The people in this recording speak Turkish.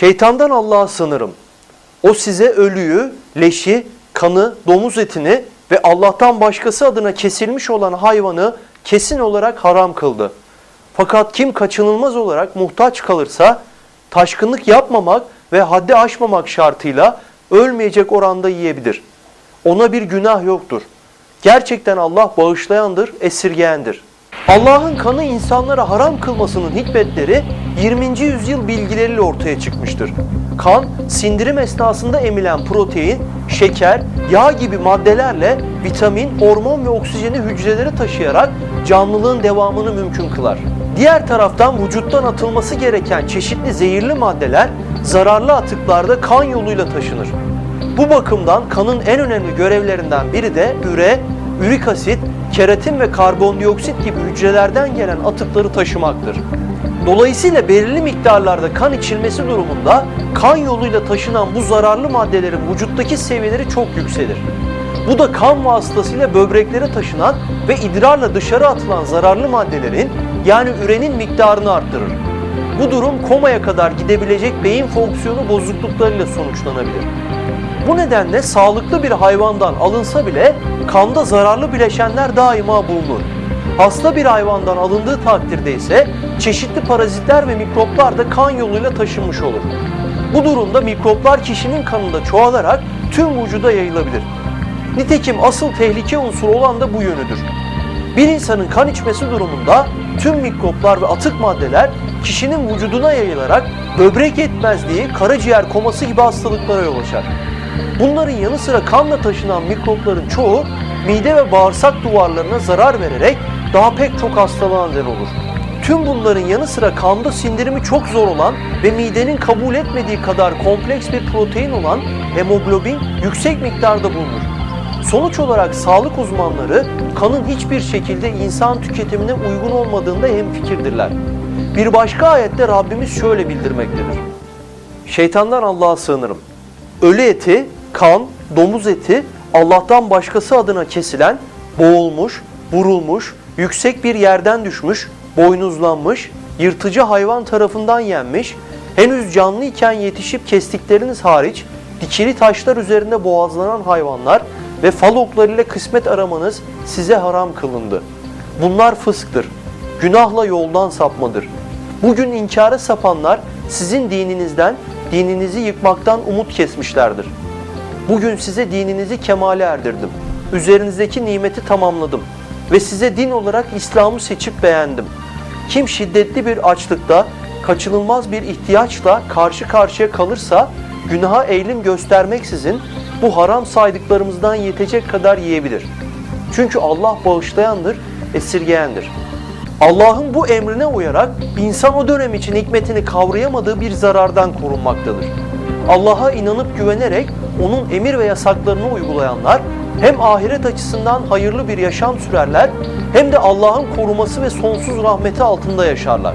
Şeytandan Allah'a sınırım. O size ölüyü, leşi, kanı, domuz etini ve Allah'tan başkası adına kesilmiş olan hayvanı kesin olarak haram kıldı. Fakat kim kaçınılmaz olarak muhtaç kalırsa taşkınlık yapmamak ve haddi aşmamak şartıyla ölmeyecek oranda yiyebilir. Ona bir günah yoktur. Gerçekten Allah bağışlayandır, esirgeyendir. Allah'ın kanı insanlara haram kılmasının hikmetleri 20. yüzyıl bilgileriyle ortaya çıkmıştır. Kan, sindirim esnasında emilen protein, şeker, yağ gibi maddelerle vitamin, hormon ve oksijeni hücrelere taşıyarak canlılığın devamını mümkün kılar. Diğer taraftan vücuttan atılması gereken çeşitli zehirli maddeler zararlı atıklarda kan yoluyla taşınır. Bu bakımdan kanın en önemli görevlerinden biri de üre, ürik asit, keratin ve karbondioksit gibi hücrelerden gelen atıkları taşımaktır. Dolayısıyla belirli miktarlarda kan içilmesi durumunda kan yoluyla taşınan bu zararlı maddelerin vücuttaki seviyeleri çok yükselir. Bu da kan vasıtasıyla böbreklere taşınan ve idrarla dışarı atılan zararlı maddelerin yani ürenin miktarını arttırır. Bu durum komaya kadar gidebilecek beyin fonksiyonu bozukluklarıyla sonuçlanabilir. Bu nedenle sağlıklı bir hayvandan alınsa bile kanda zararlı bileşenler daima bulunur. Hasta bir hayvandan alındığı takdirde ise çeşitli parazitler ve mikroplar da kan yoluyla taşınmış olur. Bu durumda mikroplar kişinin kanında çoğalarak tüm vücuda yayılabilir. Nitekim asıl tehlike unsuru olan da bu yönüdür. Bir insanın kan içmesi durumunda tüm mikroplar ve atık maddeler kişinin vücuduna yayılarak böbrek yetmezliği, karaciğer koması gibi hastalıklara yol açar. Bunların yanı sıra kanla taşınan mikropların çoğu mide ve bağırsak duvarlarına zarar vererek daha pek çok hastalığa neden olur. Tüm bunların yanı sıra kanda sindirimi çok zor olan ve midenin kabul etmediği kadar kompleks bir protein olan hemoglobin yüksek miktarda bulunur. Sonuç olarak sağlık uzmanları kanın hiçbir şekilde insan tüketimine uygun olmadığında hemfikirdirler. Bir başka ayette Rabbimiz şöyle bildirmektedir. Şeytandan Allah'a sığınırım. Ölü eti, kan, domuz eti Allah'tan başkası adına kesilen, boğulmuş, vurulmuş, yüksek bir yerden düşmüş, boynuzlanmış, yırtıcı hayvan tarafından yenmiş, henüz canlı iken yetişip kestikleriniz hariç dikili taşlar üzerinde boğazlanan hayvanlar ve fal oklarıyla kısmet aramanız size haram kılındı. Bunlar fısktır. Günahla yoldan sapmadır. Bugün inkara sapanlar sizin dininizden, dininizi yıkmaktan umut kesmişlerdir. Bugün size dininizi kemale erdirdim. Üzerinizdeki nimeti tamamladım ve size din olarak İslam'ı seçip beğendim. Kim şiddetli bir açlıkta, kaçınılmaz bir ihtiyaçla karşı karşıya kalırsa günaha eğilim göstermeksizin bu haram saydıklarımızdan yetecek kadar yiyebilir. Çünkü Allah bağışlayandır, esirgeyendir. Allah'ın bu emrine uyarak insan o dönem için hikmetini kavrayamadığı bir zarardan korunmaktadır. Allah'a inanıp güvenerek onun emir ve yasaklarını uygulayanlar hem ahiret açısından hayırlı bir yaşam sürerler hem de Allah'ın koruması ve sonsuz rahmeti altında yaşarlar.